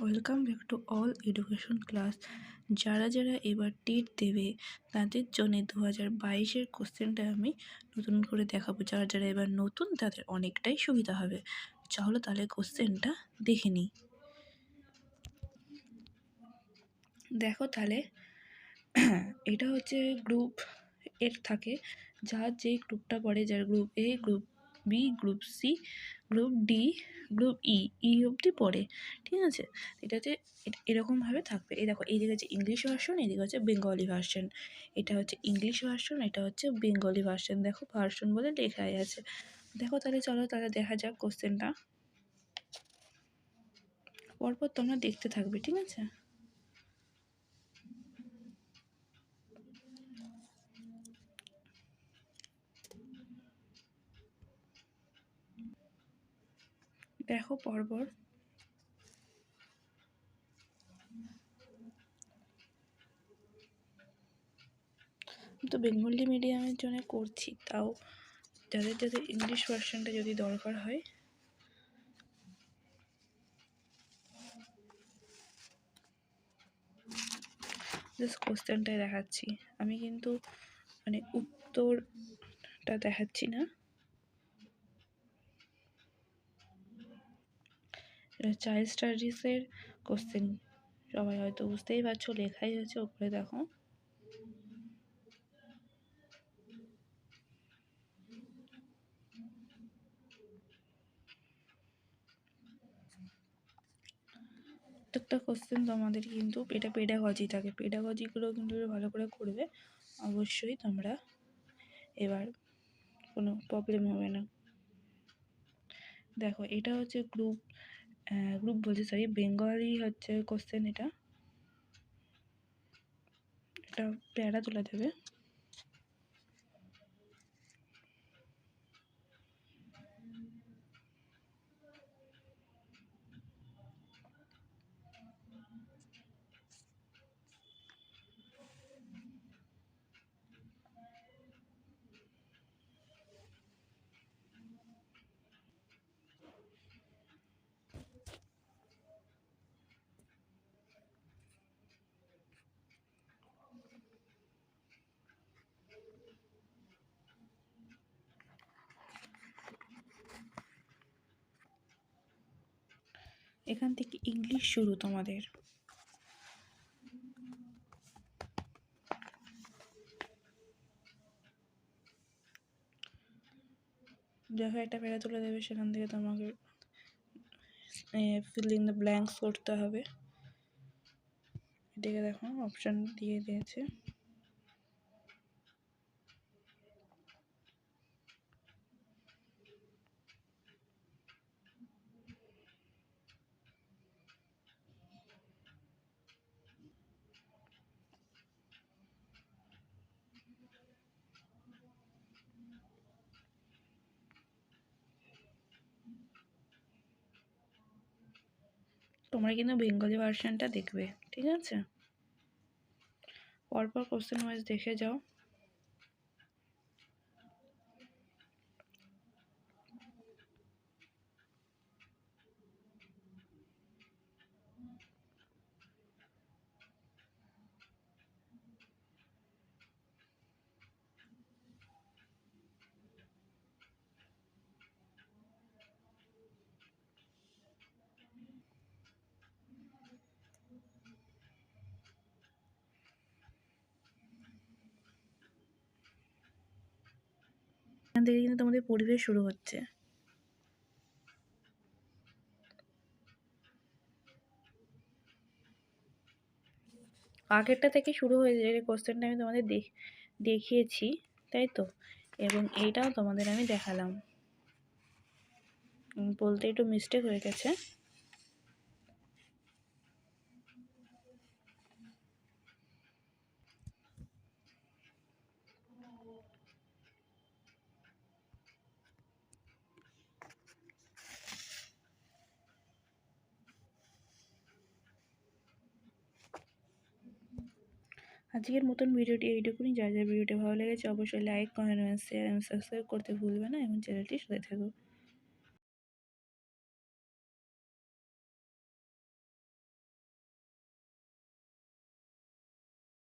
Welcome back to all education class যারা যারা এবার টিট দেবে, তাদের জন্য দু হাজার বাইশের কোশ্চেনটা আমি নতুন করে দেখাবো। যারা যারা এবার নতুন, তাদের অনেকটাই সুবিধা হবে। চলো তাহলে কোশ্চেনটা দেখে নিই। দেখো তাহলে, এটা হচ্ছে গ্রুপ এর থাকে। যার যে গ্রুপটা পড়ে, যার group A group B group C, group D, group E E অবধি পড়ে, ঠিক আছে? এটাতে এ- এরকমভাবে থাকবে। এই দেখো, এইদিকে হচ্ছে ইংলিশ ভার্সন এদিকে হচ্ছে বেঙ্গলি ভার্সন এটা হচ্ছে ইংলিশ ভার্সন এটা হচ্ছে বেঙ্গলি ভার্সন দেখো ভার্সন বলে লেখাই আছে। দেখো, তাহলে চলো, তাহলে দেখা যাক কোশ্চেনটা পরপর তোমরা দেখতে থাকবে, ঠিক আছে? দেখো পরপর। আমি তো বেঙ্গলি মিডিয়ামের জন্য করছি, তাও যাদের যাদের ইংলিশ ভার্সনটা যদি দরকার হয়। জাস্ট কোশ্চেনটাই দেখাচ্ছি। আমি কিন্তু মানে উত্তরটা দেখাচ্ছি না। এটা চাইল্ড স্টাডিজের কোশ্চেন সবাই হয়তো বুঝতেই পারছ, লেখাই হচ্ছে ওপরে দেখো। প্রত্যেকটা কোশ্চেন তোমাদের কিন্তু এটা পেডাগজি থাকে। পেডাগজিগুলো কিন্তু ভালো করে করবে, অবশ্যই তোমরা এবার কোনো প্রবলেম হবে না। দেখো, এটা হচ্ছে গ্রুপ গ্রুপ বলছি সরি বেঙ্গলি হচ্ছে কোশ্চেন এটা। এটা প্যারা তোলা দেবে এখান থেকে ইংলিশ শুরু তোমাদের। যখন একটা প্যারা তুলে দেবে, সেখান থেকে তোমাকে ফিল ইন দ্য ব্ল্যাঙ্কস করতে হবে। এদিকে দেখো অপশান দিয়ে দিয়েছে। তোমরা কিন্তু বেঙ্গলি ভার্সানটা দেখবে ঠিক আছে? পরপর কোশ্চেন ওয়াইজ দেখে যাও। এখান থেকে কিন্তু তোমাদের পরিবেশ শুরু হচ্ছে। আগেরটা থেকে শুরু হয়ে যায় কোশ্চেনটা আমি তোমাদের দেখ, দেখিয়েছি, তাই তো? এবং এইটাও তোমাদের আমি দেখালাম। বলতে একটু মিস্টেক হয়ে গেছে। আজকের মতন ভিডিওটি এইটুকুনি। যার যার ভিডিওটি ভালো লেগেছে, অবশ্যই লাইক কমেন্ট শেয়ার এবং সাবস্ক্রাইব করতে ভুলবে না। এবং চ্যানেলটি সাথে থাকো